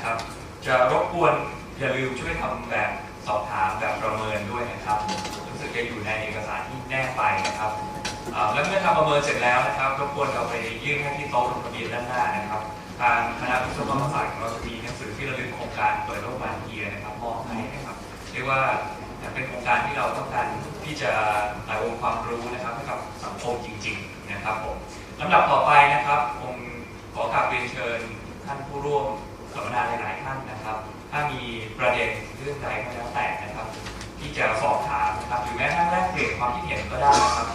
นะครับ จะรบกวนอย่าลืมช่วยทำแบบสอบถามแบบประเมินด้วยนะครับรู้สึกจะอยู่ในเอกสารที่แนบไปนะครับและเมื่อทำประเมินเสร็จแล้วนะครับรบกวนเราไปยื่นให้ที่โต๊ะลงทะเบียนด้านหน้านะครับทางคณะวิศวกรรมศาสตร์ของเราจะมีหนังสือที่ระลึกโครงการเปิดโลกมาเกียนะครับมอบให้นะครับเรียกว่าเป็นโครงการที่เราต้องการที่จะถ่ายองความรู้นะครับให้กับสังคมจริง ๆ นะครับผมลำดับต่อไปนะครับคงขอกราบเรียนเชิญท่านผู้ร่วม สัมมนาหลายๆท่านนะครับ ถ้ามีประเด็นเรื่องใดก็แล้วแต่นะครับ ที่จะสอบถามนะครับหรือแม้กระทั่งแลกเปลี่ยนความคิดเห็นก็ได้นะครับ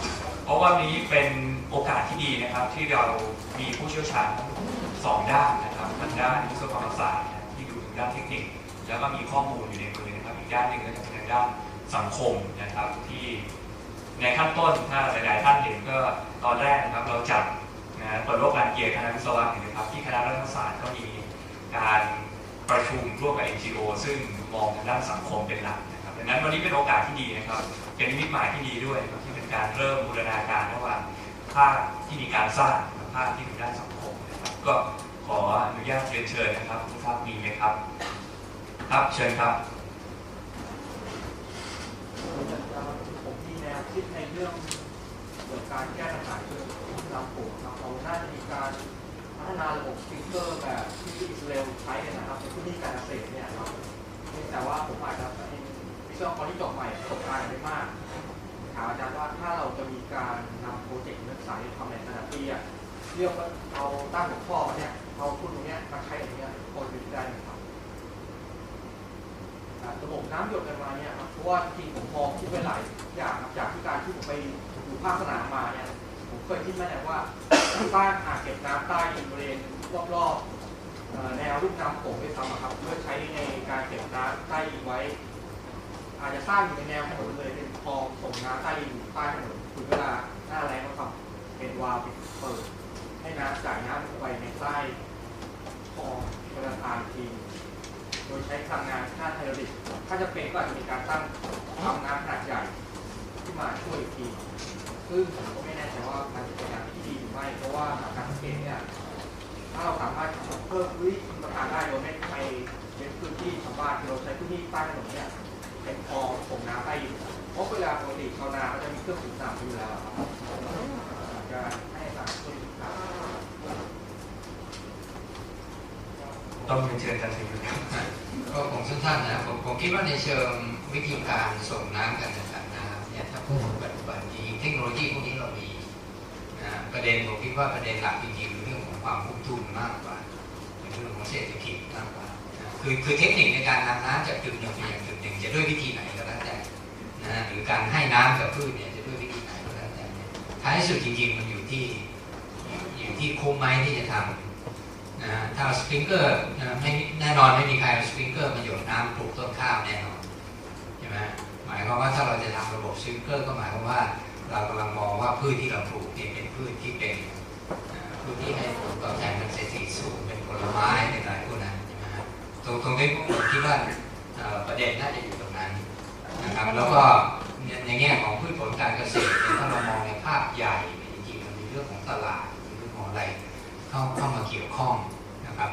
เพราะว่านี้เป็นโอกาสที่ดีนะครับ ที่เรามีผู้เชี่ยวชาญสองด้านนะครับทางด้านวิศวกรรมศาสตร์ที่ดูทางด้านเทคนิค แล้วก็มีข้อมูลอยู่ในมือนะครับอีกด้านหนึ่งก็จะเป็นทางด้านสังคมนะครับที่ในขั้นต้นถ้าหลาย ๆ ท่านเห็นก็ตอนแรกนะครับเราจัดนะเปิดโลกการเกียร์คณะวิศวะเห็นไหมครับที่คณะรัฐศาสตร์ก็มี การประชุมร่วมกับ NGO ซึ่งมองทางด้านสังคมเป็นหลักนะครับดังนั้นวันนี้เป็นโอกาสที่ดีนะครับ เป็นนิมิตหมายที่ดีด้วยนะครับที่เป็นการเริ่มบูรณาการระหว่างภาคที่มีการสร้างกับภาคที่อยู่ด้านสังคมนะครับก็ขออนุญาตเรียนเชิญนะครับทุกท่านมีไหมครับ ครับเชิญครับผมมีแนวคิดในเรื่องเกี่ยวกับการแก้ปัญหาเรื่องที่เราปลูกรับเราน่าจะมีการ ฒนาระบบสปริงเกอร์แบบที่อิสราเอลใช้เนี่ยนะครับในพื้นที่การเกษตรเนี่ยครับแต่ว่าผมอาจจะเป็นวิศวกรที่จบใหม่ประสบการณ์ไม่มากถามอาจารย์ว่าถ้าเราจะมีการนำโปรเจกต์นักศึกษาที่ทำในขณะปีอะเรียกว่าเอาตั้งหัวข้อเนี่ยเอาคุณตรงเนี้ยมาใช้ตรงเนี้ยโปรเจกต์ได้ไหมครับระบบน้ำหยดกันมาเนี่ยครับเพราะว่าจริงผมมองคิดไว้หลายอย่างจากที่การที่ผมไปดูภาคสนามมาเนี่ย เคยคิดมาแต่ว่าสร้างอ่างเก็บน้ำใต้ดินบริเวณรอบๆแนวลูกน้ำโขงด้วยซ้ำอะครับเพื่อใช้ในการเก็บน้ำใต้ดินไว้ อาจจะสร้างอยู่ในแนวถนนเลยเป็นคลองส่งน้ำใต้ดินใต้ถนนถึงเวลาหน้าแล้งก็ทำเป็นวาล์วปิดเปิดให้น้ำจ่ายน้ำลงไปในใต้คลองชลประทานทีโดยใช้พลังงานค่าไฮโดรลิกถ้าจะเป็นก็อาจจะมีการตั้งปั๊มน้ำขนาดใหญ่ที่มาช่วยอีกที ซึ่งผมก็ไม่แน่ใจว่ามันจะเป็นอย่างที่ดีหรือไม่ เพราะว่าการสังเกตเนี่ยถ้าเราสามารถเพิ่มพื้นที่ชลประทานได้โดยไม่ไปเป็นพื้นที่ชาวบ้านคือเราใช้พื้นที่ใต้ถนนเนี่ยเป็นคลองส่งน้ำใต้ดินเพราะเวลาปกติชาวนาเขาจะมีเครื่องสูบน้ำอยู่แล้วครับอาจจะให้อาจารย์ช่วยดูครับต้องเรียนเชิญอาจารย์ชัยยุทธครับก็คงสั้นๆนะผมผมคิดว่าในเชิงวิธีการส่งน้ำการจัดการน้ำเนี่ยถ้าพูดถึงปัจจุ บันนี้เทคโนโลยีพวกนี้เรามีนะประเด็นผมคิดว่าประเด็นหลักจริงๆเรื่องของความคุ้มทุนมากกว่าเป็นเรื่องของเศรษฐกิจมากกว่าคือคือเทคนิคในการนำน้ำจากจุดหนึ่งไปยังจุดหนึ่งจะด้วยวิธีไหนก็แล้วแต่นะหรือการให้น้ำกับพืชเนี่ยจะด้วยวิธีไหนก็แล้วแต่เนี่ยท้ายสุดจริงๆมันอยู่ที่อยู่ที่คุ้มไหมที่จะทำนะถ้าสปริงเกอร์นะไม่แน่นอนไม่มีใครเอาสปริงเกอร์มาหยดน้ำปลูกต้นข้าวแน่นอนใช่ไหมายความว่าถ้าเราจะทำระบบสปริงเกอร์ก็หมายความว่า เรากำลังมองว่าพืชที่เราปลูกเนี่ยเป็นพืชที่เป็นพืชที่ให้ผลตอบแทนทางเศรษฐกิจสูงเป็นผลไม้เป็นอะไรพวกนั้นใช่ไหมฮะตรงตรงนี้ผมคิดว่าประเด็นน่าจะอยู่ตรงนั้นนะครับแล้วก็ในแง่ของพืชผลการเกษตรถ้าเรามองในภาพใหญ่เนี่ยจริงๆมันมีเรื่องของตลาดมีเรื่องของอะไรเข้าเข้ามาเกี่ยวข้องนะครับ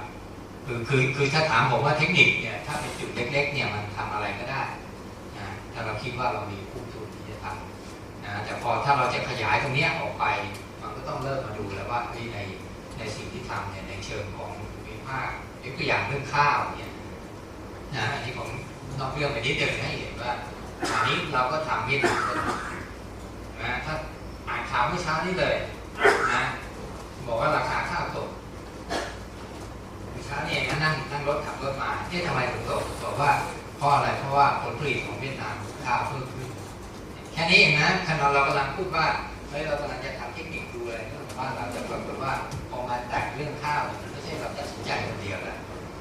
คือคือคือถ้าถามผมว่าเทคนิคเนี่ยถ้าเป็นจุดเล็กๆเนี่ยมันทำอะไรก็ได้ ถ้าเราคิดว่าเรามีผู้ทุนที่จะทำนะแต่พอถ้าเราจะขยายตรงนี้ออกไป มันก็ต้องเริ่มมาดูแล้วว่าในในสิ่งที่ทำเนี่ยในเชิงของภูมิภาคยกตัวอย่างเรื่องข้าวเนี่ยนะอันนี้ผมนอกเรื่องไปนิดเดียวให้เห็นว่าอันนี้เราก็ทำเวียดนามนะถ้าอ่านข่าวเมื่อเช้านี้เลยนะบอกว่าราคาข้าวตกเมื่อเช้านี่ยนะนั่งนั่งรถขับรถมาเนี่ยทำไมถึงตกบอกว่า ราะอะไรเพราะว่าผลผลิตของเวียดนามข้าวเพิ่มขึ้น แค่นี้เองนะขณะเรากำลังพูดว่าเฮ้ยเรากำลังจะทำเทคนิคดูอะไรเรื่องบ้านเราจะปรากฏว่าพอมาแตกเรื่องข้าวมันไม่ใช่เราตัดสินใจคนเดียวแล้ว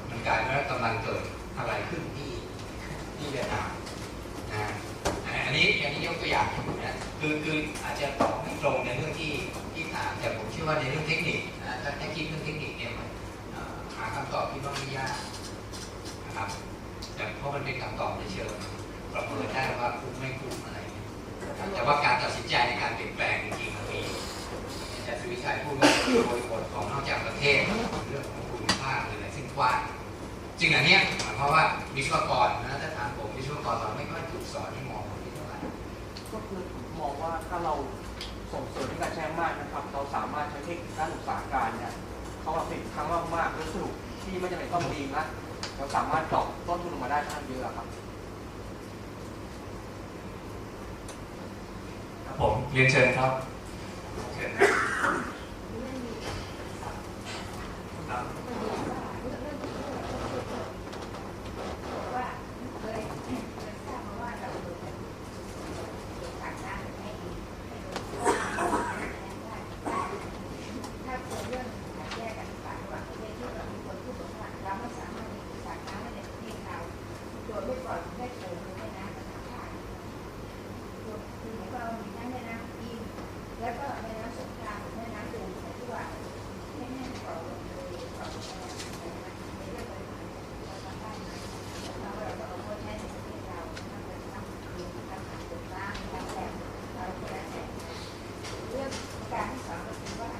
มันกลายเป็นว่ากำลังเกิดอะไรขึ้นที่ที่เวียดนามนะอันนี้อันนี้ยกตัวอย่างนะคือคืออาจจะตอบไม่ตรงในเรื่องที่ที่ถามแต่ผมเชื่อว่าในเรื่องเทคนิคนะถ้าคิดเรื่องเทคนิคเนี่ยมันหาคำตอบที่ว่าไม่ยากนะครับ เพราะมันเป็นคำตอบในเชิงประเมินได้ว่าคุ้มไม่คุ้มอะไร แต่ว่าการตัดสินใจในการเปลี่ยนแปลงจริงๆมันมีอาจารย์สุวิชัยพูดว่าบริบทของนอกจากประเทศเรื่องของภูมิภาคหรืออะไรซึ่งกว้างจซึ่งอันเนี้ยหมายความว่าวิศวกรนะถ้าถามผมวิศวกรเราไม่ค่อยถูกสอนให้มองตรงนี้เท่าไหร่ก็คือมองว่าถ้าเราส่งเสริมการใช้มากนะครับ เราสามารถใช้เทคนิคด้านอุตสาหการเนี่ยเขาเอาสินค้ามากๆแล้วสรุปที่ไม่จำเป็นต้องดีนะ เราสามารถเจาะต้นทุนออกมาได้ค่อนข้างเยอะครับครับผมเรียนเชิญครับเชิญครับครับ ว่าเคยเคยทราบมาว่าเราดูกันต่างกันให้ดีให้ดูถ้าเกิดเรื่องขัดแย้งกันต่างระหว่างประเทศที่เรามีคนพูดว่าเราไม่สามารถมีสารน้ำในประเทศเราโดยไม่ปล่อยให้เกิดแม่น้ำกับน้ำท่าคือเรามีทั้งแม่น้ำอินแล้วก็แม่น้ำสงครามแม่น้ำดูนที่ว่าไม่แน่นปล่อยเลยปล่อยในเรื่องปัญหาเราทำได้ไหม เราเราเอาคนใช้ในประเทศเราทำเป็นทำคือทำการศึกษาทำแบบเราคนละแบบเรื่องการที่สองก็คือว่า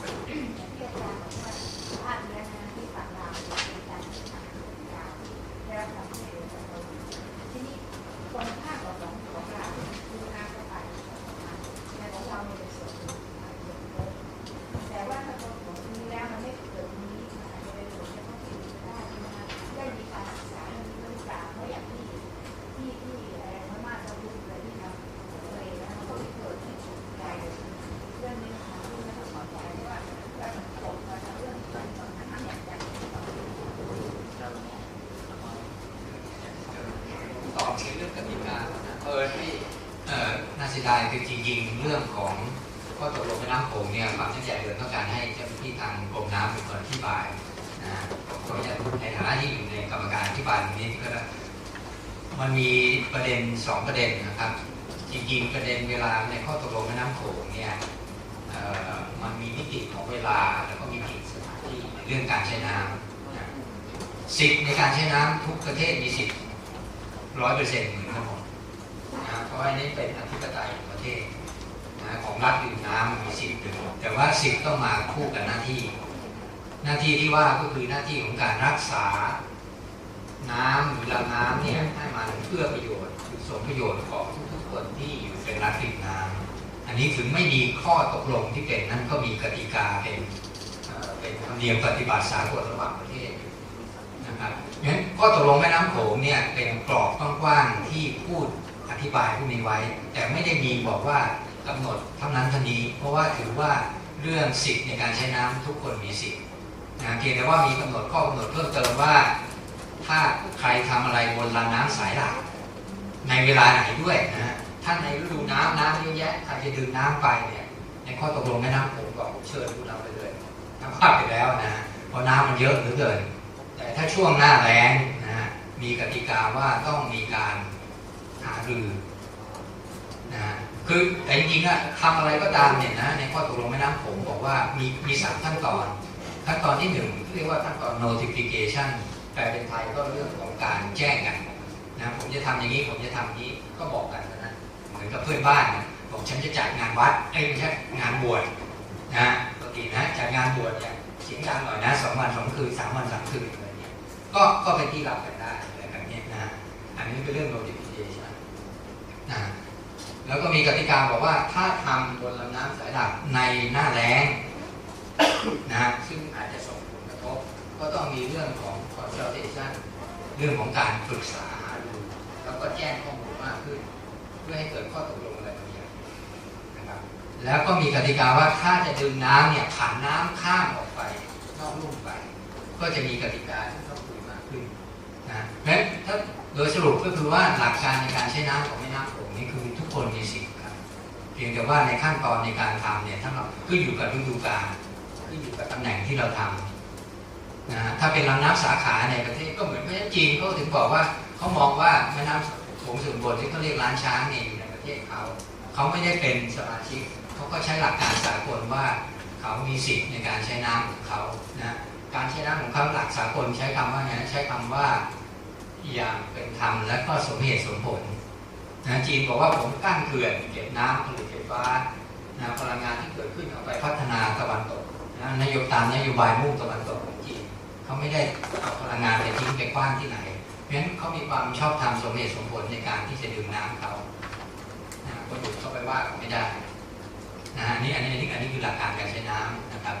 ประเทศเราบอกว่าภาคเรือนะที่ฝั่งลาวเป็นการที่ทำของลาวได้รับความช่วยเหลือจากเราทีนี้คนภาคของของเราคืออาเข้าไปแต่ของเราเนี่ยเป็นส่วนหนึ่งแต่ว่าถ้าคนของนี้แล้วมันไม่เกิดนี้อาจจะเป็นผลกระทบที่ได้นะคะ ได้มีการศึกษาเรื่องนี้หรือเปล่าเพราะอย่างที่ที่ที่อะไรพม่าเราพูดเลยที่ทำเลยนะมันก็ไม่เกิดที่สุดใจเลยเรื่องนี้นะคะที่ไม่ต้องขอใจเพราะว่าเราจบมาเรื่องการสอนทำอย่างอย่าง ตอบในเรื่องกติกานะเออที่เอ่อน่าเสียดายคือจริ งเรื่องของข้อตกลงแม่น้ำโขงเนี่ยความตั้งใจเดิมต้องการให้เจ้าหน้าที่ทางกรมน้ำเป็นคนอธิบายนะผมขออนุญาตในฐานะที่อยู่ในกรรมการอธิบายตรงนี้ก็ได้มันมีประเด็นสองประเด็นนะครับ จริงๆประเด็นเวลาในข้อตกลงแม่น้ำโขงเนี่ยมันมีมิติของเวลาแล้วก็มีมิติสถานที่เรื่องการใช้น้ำสิทธิ์ในการใช้น้ำทุกประเทศมีสิทธิ์ร้อยเปอร์เซ็นต์เหมือนกันหมดนะเพราะว่านี่เป็นอธิปไตยของประเทศ นะของรัฐดื่มน้ำมีสิทธิ์หนึ่งแต่ว่าสิทธิ์ต้องมาคู่กับหน้าที่ หน้าที่ที่ว่าก็คือหน้าที่ของการรักษา น้ำหรือลำน้ำเนี่ยให้มันเพื่อประโยชน์คือสมประโยชน์ของทุกๆคนที่อยู่เป็นรัฐดื่มน้ำอันนี้ถึงไม่มีข้อตกลงที่เป็นนั้นก็มีกติกาเป็นเอ่อเป็นธรรมเนียมปฏิบัติสากลระหว่างประเทศนะครับงั้นข้อตกลงแม่น้ำโขงเนี่ยเป็นกรอบกว้างๆที่พูดอธิบายพวกนี้ไว้ แต่ไม่ได้มีบอกว่า กำหนดเท่านั้นเท่านี้ เพราะว่าถือว่าเรื่องสิทธิ์ในการใช้น้ำทุกคนมีสิทธิ์นะเพียงแต่ว่ามีกำหนดข้อกำหนดเพิ่มเติมว่า ถ้าใครทำอะไรบนลำน้ำสายหลักในเวลาไหนด้วยนะฮะถ้าในฤดูน้ำน้ำเยอะแยะใครจะดื่มน้ำไปเนี่ยในข้อตกลงแม่น้ำโขงบอกเชิญคุณเอาไปเลยน้ำพลาดไปแล้วนะฮะเพราะน้ำมันเยอะเหลือเกินแต่ถ้าช่วงหน้าแล้งนะมีกติกาว่าต้องมีการหารือนะฮะ คือแต่จริงๆอะทำอะไรก็ตามเนี่ยนะในข้อตกลงแม่น้ำโขงบอกว่ามีมีสามขั้นตอน ขั้นตอนที่หนึ่งเรียกว่าขั้นตอน notification แปลเป็นไทยก็เรื่องของการแจ้งกันนะผมจะทำอย่างนี้ผมจะทำอย่านี้ก็บอกกันนะเหมือนกับเพื่อนบ้านนะบอกฉันจะจัดงานวัดเอ้ยไม่ใช่งานบวชนะปกตินะจัดงานบวชเนี่ยเสียงดังหน่อยนะสองวันสองคืนสามวันสามคืนอะไรเงี้ยก็ก็เป็นที่รับกันได้อะไรแบบนี้นะอันนี้เป็นเรื่อง notification แล้วก็มีกติกาบอกว่าถ้าทำบนลำน้ำสายหลักในหน้าแล้งนะซึ่งอาจจะส่งผลกระทบก็ต้องมีเรื่องของ consultation เรื่องของการปรึกษาหารือแล้วก็แจ้งข้อมูลมากขึ้น เพื่อให้เกิดข้อตกลงอะไรบางอย่างนะครับแล้วก็มีกติกาว่าถ้าจะดึงน้ำเนี่ยผ่านน้ำข้ามออกไปนอกลุ่มไป ก็จะมีกติกาที่ต้องคุยมากขึ้นนะเพราะฉะนั้นถ้าโดยสรุปก็คือว่าหลักการในการใช้น้ำของแม่น้ำโขง คนมีสิทธิ์ครับเพียงแต่ว่าในขั้นตอนในการทำเนี่ยถ้าเราขึ้นอยู่กับฤดูกาลขึ้นอยู่กับตำแหน่งที่เราทำนะฮะถ้าเป็นลำน้ำสาขาในประเทศก็เหมือนประเทศจีนเขาถึงบอกว่าเขามองว่าแม่น้ำโขงส่วนบนที่เขาเรียกล้านช้างเนี่ยอยู่ในประเทศเขาเขาไม่ได้เป็นสมาชิกเขาก็ใช้หลักการสากลว่าเขามีสิทธิ์ในการใช้น้ำของเขานะการใช้น้ำของเขาหลักสากลใช้คำว่าไงใช้คำว่าอย่างเป็นธรรมและก็สมเหตุสมผล นะจีนบอกว่าผมกั้นเขื่อนเก็บน้ำผลิตไฟฟ้านะพลังงานที่เกิดขึ้นเอาไปพัฒนาตะวันตกนะนโยบายตามนโยบายมุ่งตะวันตกของจีนเขาไม่ได้เอาพลังงานไปทิ้งไปกว้างที่ไหนเพราะฉะนั้นเขามีความชอบธรรมสมเหตุสมผลในการที่จะดื่มน้ำเขานะคนอื่นเข้าไปว่าไม่ได้นะฮะนี่อันนี้อันนี้อันนี้คือหลักการการใช้น้ำนะครับ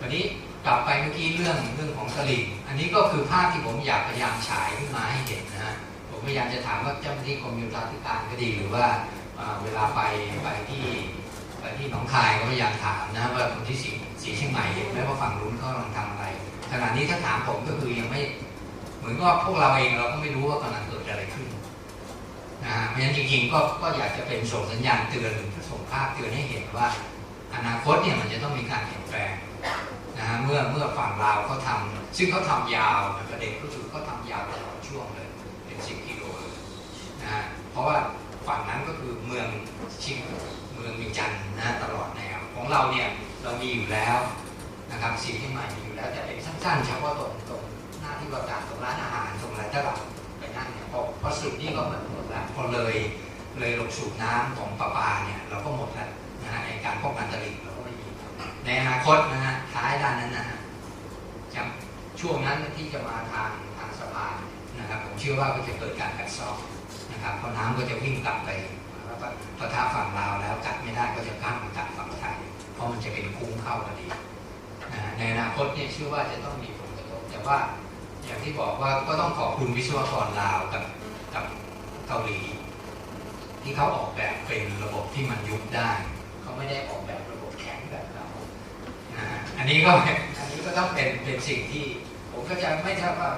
วันนี้กลับไปเมื่อกี้เรื่องเรื่องของตลิ่งอันนี้ก็คือภาพที่ผมอยากพยายามฉายขึ้นมาให้เห็นนะฮะ ผมพยายามจะถามว่าเจ้าหน้าที่กรมโยธาธิการก็ดีหรือว่าเวลาไปไปที่ไปที่หนองคายก็พยายามถามนะว่าคนที่สีสีเชียงใหม่เห็นไหมว่าฝั่งนู้นเขากำลังทำอะไรขณะนี้ถ้าถามผมก็คือยังไม่เหมือนกับพวกเราเองเราก็ไม่รู้ว่ากำลังเกิดอะไรขึ้นนะฮะเพราะฉะนั้นจริงๆก็ก็อยากจะเป็นส่งสัญญาณเตือนหรือส่งภาพเตือนให้เห็นว่า อนาคตเนี่ยมันจะต้องมีการเปลี่ยนแปลงนะฮะเมื่อเมื่อฝั่งลาวเขาทำซึ่งเขาทำยาวประเด็นก็คือเขาทำยาวตลอดช่วงเลยเป็นสิบกิโลเลยนะฮะเพ ราะว่าฝั่งนั้นก็คือเมืองชิงเมืองมีจันน์นะตลอดแนวของเราเนี่ยเรามีอยู่แล้วนะครับสิ่งที่ใหม่มีอยู่แล้วแต่เป็นสั้นๆเฉพาะตรงตรงหน้าที่ว่าการตรงร้านอาหารตรงอะไรถ้าเราไปนั่งเนี่ยพอพอสุดนี่ก็หมดหมดแล้วพอเลยเลยลงสูบน้ำของประปาเนี่ยเราก็หมดแล้วนะฮะในการป้องกันตลิ่งเราก็ไม่มีในอนาคตนะฮะท้ายด้านนั้นนะฮะจากช่วงนั้นที่จะมาทางทางสะพานนะครับผมเชื่อว่าก็จะเกิดการกัดเซอก นะครับเพราะน้ำก็จะวิ่งกลับไปก็พอท้าฝั่งลาวแล้วกัดไม่ได้ก็จะข้ามมากัดฝั่งไทยเพราะมันจะเป็นคุ้งเข้าพอดีในอนาคตเนี่ยเชื่อว่าจะต้องมีผลกระทบแต่ว่าอย่างที่บอกว่าก็ต้องขอบคุณวิศวกรลาวกับกับเกาหลี ที่เขาออกแบบเป็นระบบที่มันยุบได้ เขาไม่ได้ออกแบบระบบแข็งแบบเราอันนี้ก็อันนี้ก็ต้องเป็นเป็นสิ่งที่ ผมก็จะไม่ทราบว่า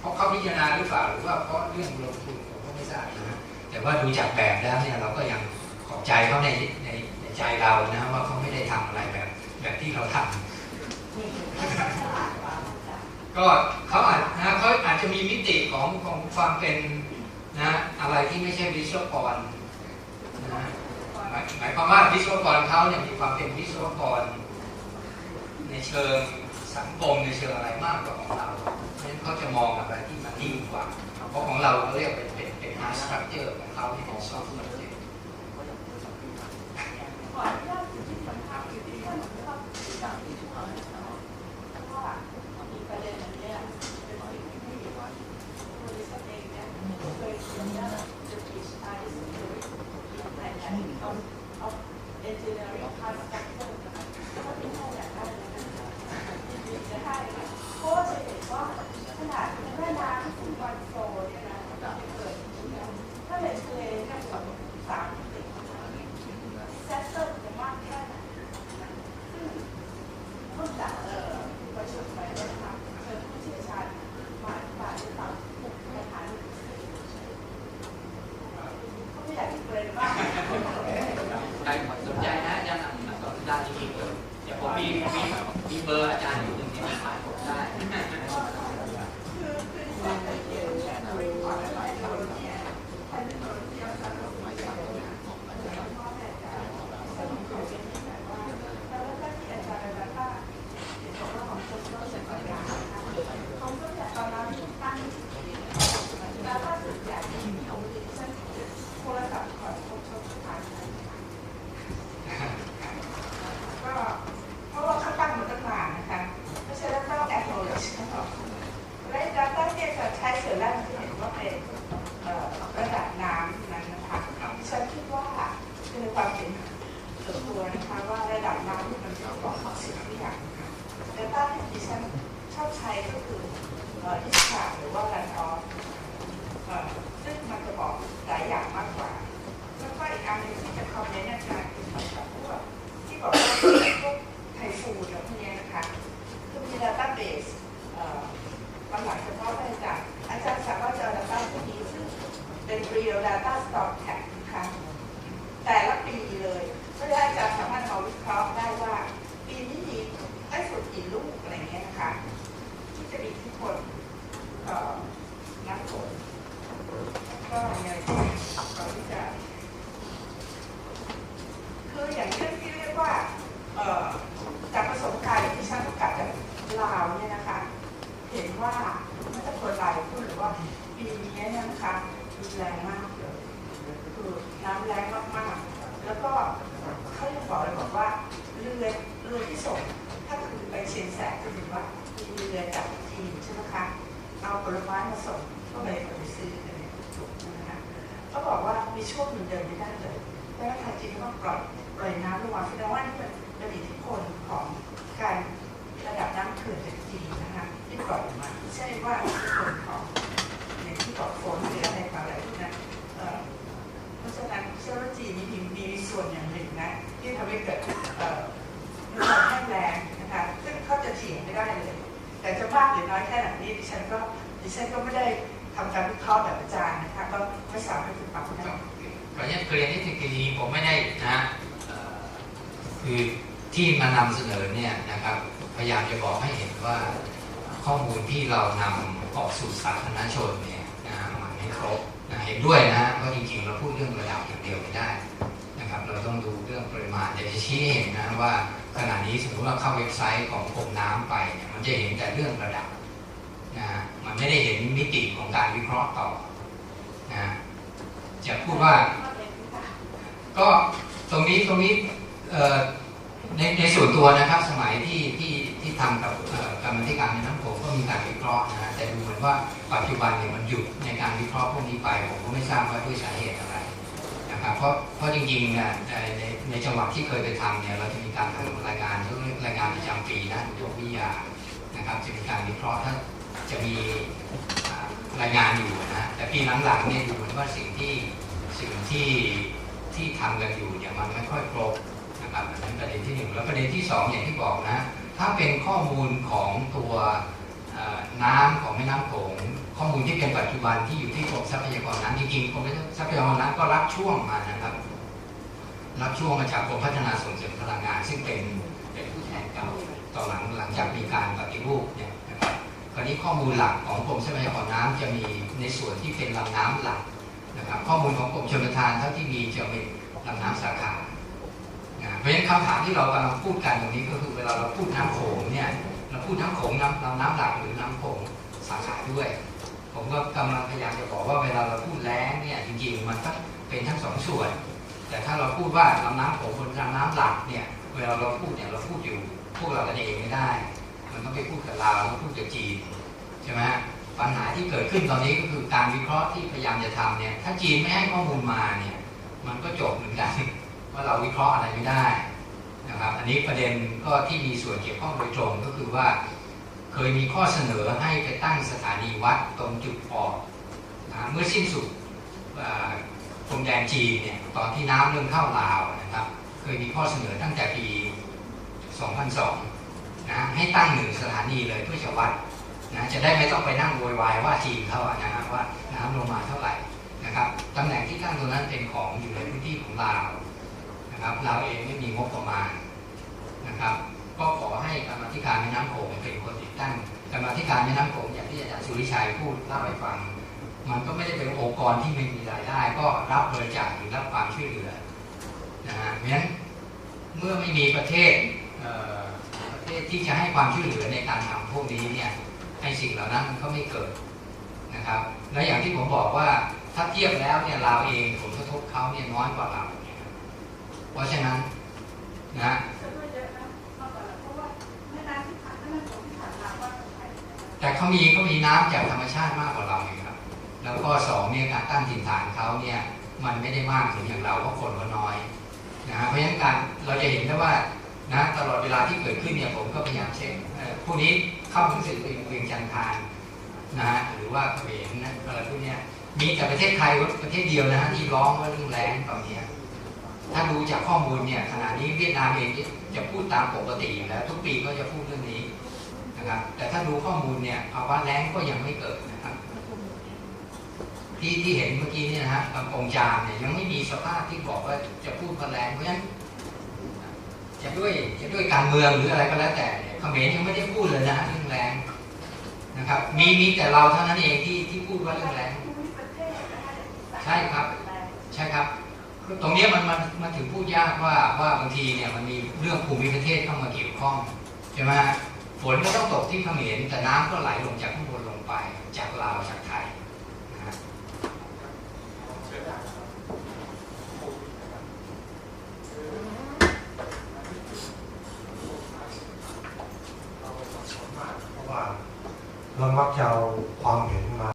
เพราะเขาพิจารณาหรือเปล่าหรือว่าเพราะเรื่องลงทุน ผมก็ไม่ทราบนะฮะแต่ว่าดูจากแบบแล้วเนี่ยเราก็ยังขอบใจเขาในในในใจเรานะว่าเขาไม่ได้ทำอะไรแบบแบบที่เราทำก็เขาอาจนะเขาอาจจะมีมิติของของความเป็นนะอะไรที่ไม่ใช่วิศวกรนะหมายหมายความว่าวิศวกรเขาเนี่ยมีความเป็นวิศวกร ในเชิงสังคมในเชิงอะไรมากกว่าของเราเพราะฉะนั้นเขาจะมองอะไรที่มันนิ่งกว่าเพราะของเราเขาเรียกเป็นานะครับเจอของเขาที่ผมชอบคือขอตสิ่งที่สำคัญคือที่ท่านบอกว่าจากที่ถูกเอาเพราะว่ามีประเด็นอันเนี้ยเป็นสิ่งที่บริษัทเองเนี่ยเคยเสนอ the pitch ice and and of of engineering hard structure นะคะถ้าเป็นท่านอยากได้เลยนะคะยินดีจะให้ค่ะเพราะว่าจะเห็นว่าขนาดแม่น้ำที่วันโซเนี่ยนะจะเกิดถ้าเป็นทะเลเนี่ยสองสามสิบ เซตเตอร์จะมากแค่ไหนซึ่งนอกจากเอ่อประชุมไปแล้วนะคะเชิญผู้เชี่ยวชาญมาอธิบายให้ฟังผู้บริหารเขาไม่อยากจะเกรงมาก ใครสนใจนะ อาจารย์อ่านต่อได้จริงๆเดี๋ยวผมมีมีมีเบอร์อาจารย์อยู่ตรงนี้มาหาผมได้ คือคือที่ฉันเคยเขียนแชทเอาไว้ก่อนหลายๆคนเนี่ยท่านเป็นคนที่เอาสารลงไปอย่างนี้มันจะต้องมอบให้อาจารย์สรุปเขาเป็นยังไงว่าแล้วก็ที่อาจารย์แล้วก็เห็นบอกว่าของคนก็เสร็จก่อนการนะคะเขาก็จะตอนนั้นตั้งแล้วก็สุดอย่างที่เอาดิฉันโทรศัพท์ขอพบชมสถานก็เพราะว่าเขาตั้งมาตั้งนานนะคะเพราะฉะนั้นต้องแอดโทรเลยใช่ไหม และดัตต้าเนี่ยจะใช้ส่วนแรกที่เห็นว่าเป็นเอ่อระดับน้ำนั้นนะคะฉันคิดว่าคือความเป็นส่วนตัวนะคะว่าระดับน้ำที่มันจะบอกสิ่งที่อย่างนะคะดัตต้าที่ดิฉันชอบใช้ก็คือเอ่ออิสระหรือว่ารันออฟเอ่อซึ่งมันจะบอกหลายอย่างมากกว่า แล้วก็อีกอันหนึงที่จะคอมเมนต์อาจารย์คือเกี่ยวกับพวกที่บอกว่าพวกไทฟูนอะไรพวกเนี้ยนะคะคือมีดัตต้าเบสเอ่อ วันหลังเฉพาะอาจารย์อาจารย์สามารถจะเอา Data พวกนี้ซึ่งเป็น real data stock tag นะคะแต่ละปีเลยเพื่อให้อาจารย์สามารถมาวิเคราะห์ได้ว่า ปีนี้มีไอ้สุดกี่ลูกอะไรเงี้ยนะคะ ที่จะมีอิที่ผลต่อน้ำฝนก็ยังไงก่อนที่จะ คืออย่างเรื่องที่เรียกว่าเอ่อจากประสบการณ์ที่ฉันประกาศจากลาวเนี่ยนะคะ เห็นว่าถ้าคนหลายพูดหรือว่าปีนี้เนี่ยนะคะรุนแรงมากเลยคือน้ำแรงมากๆ แล้วก็เขายังบอกเลยบอกว่าเรือเรือที่ส่งถ้าคือไปเชียงแสนก็ถือว่ามีเรือจากจีนใช่ไหมคะมาผลไม้มาส่งก็เลยไปซื้อกันเนี่ยนะคะเขาบอกว่ามีช่วงหนึ่งเดินไม่ได้เลยแล้วทางจีนก็ปล่อยปล่อยน้ำลงมาแสดงว่านี่เป็นเป็นอิทธิพลของการระดับน้ำเขื่อนจากจีนนะคะที่ปล่อยออกมาไม่ใช่ว่าอิทธิพลของอย่างที่บอกฝนหรืออะไรต่างๆพวกนั้นเอ่อเพราะฉะนั้นเชื้อโรคจีนมีมีส่วนอย่างหนึ่งนะที่ทำให้เกิดความแห้งแล้งนะคะซึ่งเขาจะเถียงไม่ได้เลย แต่จะมากหรือน้อยแค่ไหนนี่ดิฉันก็ ดิฉันก็ไม่ได้ทำการวิเคราะห์แบบอาจารย์นะคะก็ไม่สามารถจะตอบได้ขออนุญาตเรียนนิดนึงคือผมไม่ได้นะคือที่มานำเสนอเนี่ยนะครับ พยายามจะบอกให้เห็นว่าข้อมูลที่เรานำออกสู่สาธารณชนเนี่ยนะมันไม่ครบนะเห็นด้วยนะเพราะจริงๆเราพูดเรื่องระดับอย่างเดียวไม่ได้นะครับ เราต้องดูเรื่องปริมาณจะชี้ให้เห็นนะว่าขณะนี้สมมติว่าเข้าเว็บไซต์ของกรมน้ำไปเนี่ยมันจะเห็นแต่เรื่องระดับ ไม่ได้เห็นมิติของการวิเคราะห์ต่อนะจะพูดว่า ก็ตรงนี้ตรงนี้ในในส่วนตัวนะครับ สมัยที่ที่ที่ทำกับกรรมธิการในน้ำโขงก็มีการวิเคราะห์นะฮะแต่ดูเหมือนว่าปัจจุบันเนี่ยมันหยุดในการวิเคราะห์พวกนี้ไปผมก็ไม่ทราบว่าด้วยสาเหตุอะไรนะครับเพราะเพราะจริงๆเนี่ยในในจังหวัดที่เคยไปทำเนี่ยเราจะมีการทำรายงานเรื่องรายงานประจำปีนะอุทกวิทยานะครับจะมีการวิเคราะห์ถ้า จะมีรายงานอยู่นะแต่ปีหลังๆเนี่ยดูเหมือนว่าสิ่งที่สิ่งที่ที่ทำกันอยู่เนี่ยมันไม่ค่อยครบนะครับอันนั้นประเด็นที่หนึ่งแล้วประเด็นที่สองอย่างที่บอกนะ ถ้าเป็นข้อมูลของตัวน้ำของแม่น้ำโขงข้อมูลที่เป็นปัจจุบันที่อยู่ที่กรมทรัพยากรน้ำจริงๆกรมทรัพยากรน้ำก็รับช่วงมานะครับ รับช่วงมาจากกรมพัฒนาส่งเสริมพลังงาน ซึ่งเป็นเป็นผู้แทนเก่าต่อหลังหลังจากมีการปฏิรูปเนี่ยน คราวนี้ข้อมูลหลักของกรมทรัพยากรน้ำจะมีในส่วนที่เป็นลำน้ำหลักนะครับ ข้อมูลของกรมชลประทานเท่าที่มีจะเป็นลำน้ำสาขาเพราะฉะนั้นคำถามที่เรากำลังพูดกันตรงนี้ก็คือเวลาเราพูดน้ำโขงเนี่ยเราพูดน้ำโขงน้ำลำน้ำหลักหรือน้ำโขงสาขาด้วย ผมก็กำลังพยายามจะบอกว่าเวลาเราพูดแล้งเนี่ยจริงๆมันก็เป็นทั้งสองส่วน แต่ถ้าเราพูดว่าลำน้ำโขงบนลำน้ำหลักเนี่ยเวลาเราพูดเนี่ยเราพูดอยู่พวกเรากันเองไม่ได้ มันต้องไปพูดกับลาวต้องพูดกับจีนใช่ไหมปัญหาที่เกิดขึ้นตอนนี้ก็คือการวิเคราะห์ที่พยายามจะทำเนี่ย ถ้าจีนไม่ให้ข้อมูลมาเนี่ย มันก็จบเหมือนกันว่าเราวิเคราะห์อะไรไม่ได้นะครับ อันนี้ประเด็นก็ที่มีส่วนเกี่ยวข้องโดยตรงก็คือว่า เคยมีข้อเสนอให้ไปตั้งสถานีวัดตรงจุดออกนะเมื่อสิ้นสุดพรมแดนจีนเนี่ยตอนที่น้ำเริ่มเข้าลาวนะครับ เคยมีข้อเสนอตั้งแต่ปี 2002 นะให้ตั้งหนึ่งสถานีเลยเพื่อจะวัดนะจะได้ไม่ต้องไปนั่งโวยวายว่าจีนเขาอะนะฮะว่าน้ำลงมาเท่าไหร่นะครับตำแหน่งที่ตั้งตรงนั้นเป็นของอยู่ในพื้นที่ของลาวนะครับเราเองไม่มีงบประมาณนะครับ ก็ขอให้กรรมธิการแม่น้ำโขงเป็นคนติดตั้งกรรมธิการแม่น้ำโขงอย่างที่อาจารย์สุริชัยพูดเล่าให้ฟัง มันก็ไม่ได้เป็นองค์กรที่ไม่มีรายได้ ก็รับบริจาคหรือรับความช่วยเหลือนะฮะเพราะฉะนั้นเมื่อไม่มีประเทศเอ่อ เทศที่จะให้ความช่วยเหลือในการทำพวกนี้เนี่ยไอ้สิ่งเหล่านั้นมันก็ไม่เกิดนะครับ แล้วอย่างที่ผมบอกว่าถ้าเทียบแล้วเนี่ยเราเองผลกระทบเขาเนี่ยน้อยกว่าเราเพราะฉะนั้นนะแต่เขามีเขามีน้ำจากธรรมชาติมากกว่าเราเองครับ แล้วก็สองเนี่ยการตั้งถิ่นฐานเขาเนี่ยมันไม่ได้มากถึงอย่างเราเพราะคนก็น้อยนะฮะเพราะฉะนั้นการเราจะเห็นได้ว่า นะตลอดเวลาที่เกิดขึ้นเนี่ยผมก็พยายามเช็คเอ่อพวกนี้เข้าถึงสื่อเวียงเวียงจันทานนะฮะหรือว่าเขมรนะอะไรพวกนี้มีแต่ประเทศไทยประเทศเดียวนะฮะที่ร้องว่าเรื่องแรงตอนนี้ถ้าดูจากข้อมูลเนี่ยขณะนี้เวียดนามเองจะพูดตามปกติอยู่แล้ว ทุกปีก็จะพูดเรื่องนี้นะครับ แต่ถ้าดูข้อมูลเนี่ยภาวะแรงก็ยังไม่เกิดนะครับ ที่ที่เห็นเมื่อกี้เนี่ยนะฮะกำปงจามเนี่ยยังไม่มีสภาพที่บอกว่าจะพูดว่าแรงเพราะฉะนั้น ด้วยจะด้วยการเมืองหรืออะไรก็แล้วแต่เนี่ยเขมรยังไม่ได้พูดเลยนะฮะเรื่องแรงนะครับ มีมีแต่เราเท่านั้นเองที่ที่พูดว่าเรื่องแรงภูมิประเทศนะคะใช่ครับ ใช่ครับ ตรงเนี้ยมันมันมันถึงพูดยากว่าว่าบางทีเนี่ยมันมีเรื่องภูมิประเทศเข้ามาเกี่ยวข้องใช่ไหมฮะฝนก็ต้องตกที่เขมรแต่น้ำก็ไหลลงจากข้างบนลงไป จากลาวจากไทย มักจะเอาความเห็นมา